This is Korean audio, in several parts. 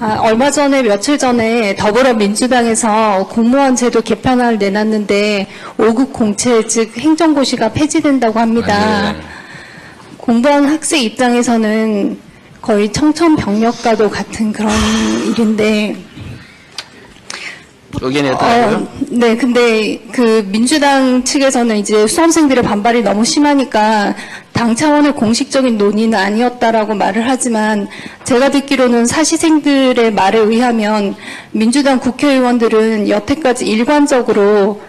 아, 얼마 전에 며칠 전에 더불어민주당에서 공무원 제도 개편안을 내놨는데 5급 공채 즉 행정고시가 폐지된다고 합니다. 아, 네. 공부하는 학생 입장에서는 거의 청천벽력과도 같은 그런 일인데 의견이 어떠세요? 어, 네, 근데 그 민주당 측에서는 이제 수험생들의 반발이 너무 심하니까 당 차원의 공식적인 논의는 아니었다라고 말을 하지만 제가 듣기로는 사시생들의 말에 의하면 민주당 국회의원들은 여태까지 일관적으로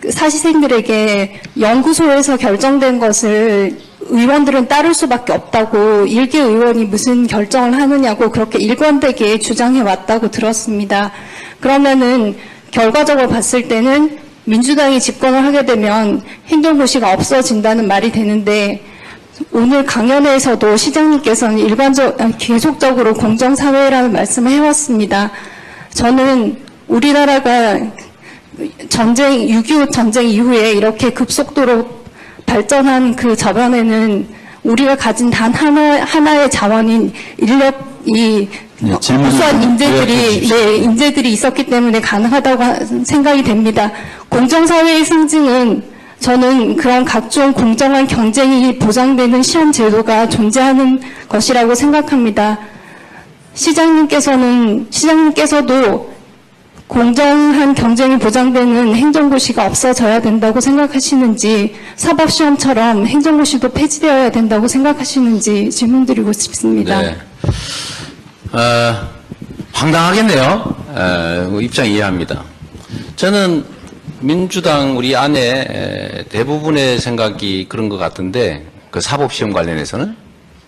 그 사시생들에게 연구소에서 결정된 것을 의원들은 따를 수밖에 없다고 일개 의원이 무슨 결정을 하느냐고 그렇게 일관되게 주장해 왔다고 들었습니다. 그러면은 결과적으로 봤을 때는 민주당이 집권을 하게 되면 행정고시가 없어진다는 말이 되는데 오늘 강연에서도 시장님께서는 일관적 계속적으로 공정사회라는 말씀을 해왔습니다. 저는 우리나라가 전쟁, 6.25 전쟁 이후에 이렇게 급속도로 발전한 그 저변에는 우리가 가진 단 하나, 하나의 자원인 인력이 네, 우수한 좀 인재들이. 네, 인재들이 있었기 때문에 가능하다고 하- 생각이 됩니다. 공정사회의 상징은 저는 그런 각종 공정한 경쟁이 보장되는 시험 제도가 존재하는 것이라고 생각합니다. 시장님께서는, 시장님께서도 공정한 경쟁이 보장되는 행정고시가 없어져야 된다고 생각하시는지 사법시험처럼 행정고시도 폐지되어야 된다고 생각하시는지 질문드리고 싶습니다. 네. 어, 황당하겠네요. 어, 그 입장 이해합니다. 저는 민주당 우리 안에 에, 대부분의 생각이 그런 것 같은데 그 사법시험 관련해서는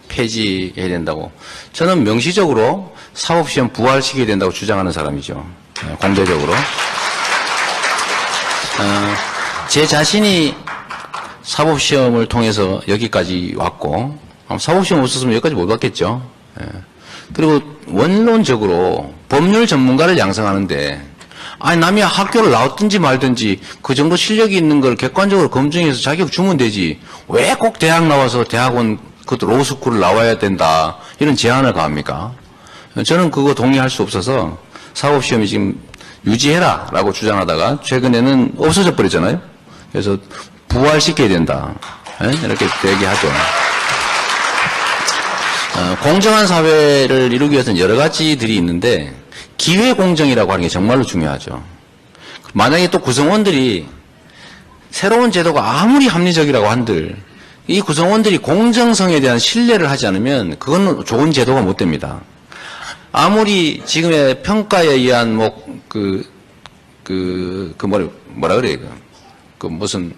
폐지해야 된다고. 저는 명시적으로 사법시험 부활시켜야 된다고 주장하는 사람이죠. 어, 공개적으로. 어, 제 자신이 사법시험을 통해서 여기까지 왔고 사법시험 없었으면 여기까지 못 왔겠죠. 예. 그리고 원론적으로 법률 전문가를 양성하는데 아니 남이 학교를 나왔든지 말든지 그 정도 실력이 있는 걸 객관적으로 검증해서 자격 주면 되지 왜 꼭 대학 나와서 대학원 그것도 로스쿨을 나와야 된다 이런 제안을 가합니까? 저는 그거 동의할 수 없어서 사법시험이 지금 유지해라 라고 주장하다가 최근에는 없어져 버렸잖아요. 그래서 부활시켜야 된다 예? 이렇게 얘기하죠. 어, 공정한 사회를 이루기 위해서는 여러 가지들이 있는데 기회 공정이라고 하는 게 정말로 중요하죠. 만약에 또 구성원들이 새로운 제도가 아무리 합리적이라고 한들 이 구성원들이 공정성에 대한 신뢰를 하지 않으면 그건 좋은 제도가 못 됩니다. 아무리 지금의 평가에 의한 뭐그그 그, 그 뭐라 뭐라 그래 그, 그 무슨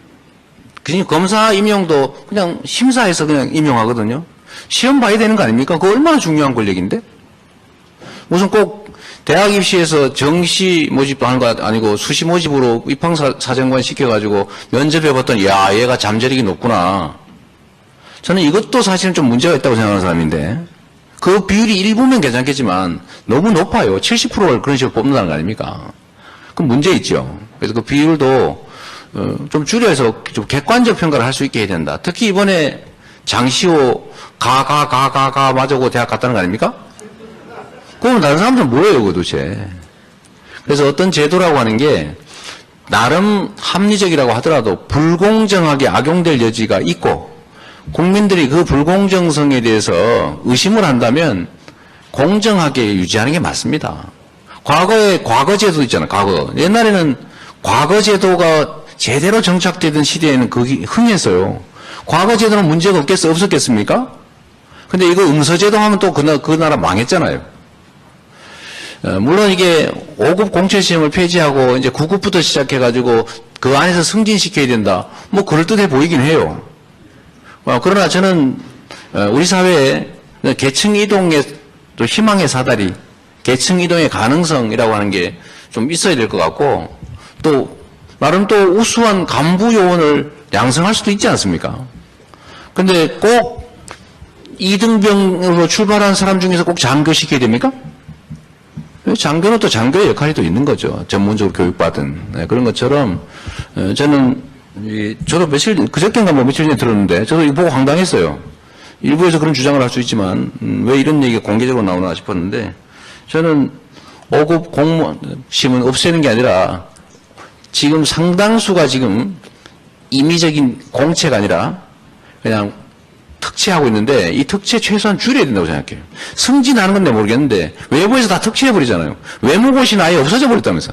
그냥 검사 임용도 그냥 심사해서 그냥 임용하거든요. 시험 봐야 되는 거 아닙니까? 그거 얼마나 중요한 권력인데? 무슨 꼭 대학 입시에서 정시 모집도 하는 거 아니고 수시 모집으로 입학사정관 시켜가지고 면접해 봤더니 야 얘가 잠재력이 높구나. 저는 이것도 사실은 좀 문제가 있다고 생각하는 사람인데 그 비율이 일부면 괜찮겠지만 너무 높아요. 70%를 그런 식으로 뽑는다는 거 아닙니까? 그럼 문제 있죠. 그래서 그 비율도 어, 좀 줄여서 좀 객관적 평가를 할 수 있게 해야 된다. 특히 이번에 장시호 가, 가, 가, 가, 가 맞아고 대학 갔다는 거 아닙니까? 그러면 다른 사람들은 뭐예요, 그 도대체? 그래서 어떤 제도라고 하는 게 나름 합리적이라고 하더라도 불공정하게 악용될 여지가 있고 국민들이 그 불공정성에 대해서 의심을 한다면 공정하게 유지하는 게 맞습니다. 과거에 과거 제도 있잖아요. 과거. 옛날에는 과거 제도가 제대로 정착되던 시대에는 그게 흥했어요. 과거 제도는 문제가 없겠, 없었겠습니까? 근데 이거 응서제도 하면 또 그, 나- 그 나라 망했잖아요. 어, 물론 이게 5급 공채 시험을 폐지하고 이제 9급부터 시작해가지고 그 안에서 승진시켜야 된다. 뭐 그럴듯해 보이긴 해요. 어, 그러나 저는 어, 우리 사회에 계층 이동의 또 희망의 사다리, 계층 이동의 가능성이라고 하는 게 좀 있어야 될 것 같고 또 나름 또 우수한 간부 요원을 양성할 수도 있지 않습니까? 근데 꼭 2등병으로 출발한 사람 중에서 꼭 장교 시켜야 됩니까? 장교는 또 장교의 역할이 또 있는 거죠. 전문적으로 교육받은. 네, 그런 것처럼, 어, 저는, 이, 저도 며칠, 그저께인가 뭐 며칠 전에 들었는데, 저도 이거 보고 황당했어요. 일부에서 그런 주장을 할 수 있지만, 음, 왜 이런 얘기가 공개적으로 나오나 싶었는데, 저는 5급 공무원 시험은 없애는 게 아니라 지금 상당수가 지금 임의적인 공채가 아니라 그냥 특채하고 있는데 이 특채 최소한 줄여야 된다고 생각해요. 승진하는 건데 모르겠는데 외부에서 다 특채해버리잖아요. 외무고시는 아예 없어져 버렸다면서.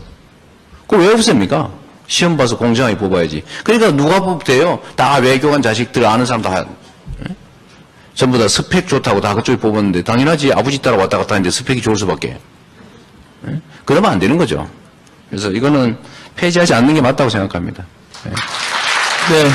그거 왜 없앱니까? 시험 봐서 공정하게 뽑아야지. 그러니까 누가 뽑대요? 다 외교관 자식들 아는 사람 다 예? 전부 다 스펙 좋다고 다 그쪽에 뽑았는데 당연하지 아버지 따라 왔다 갔다 하는데 스펙이 좋을 수밖에. 예? 그러면 안 되는 거죠. 그래서 이거는 폐지하지 않는 게 맞다고 생각합니다. 네.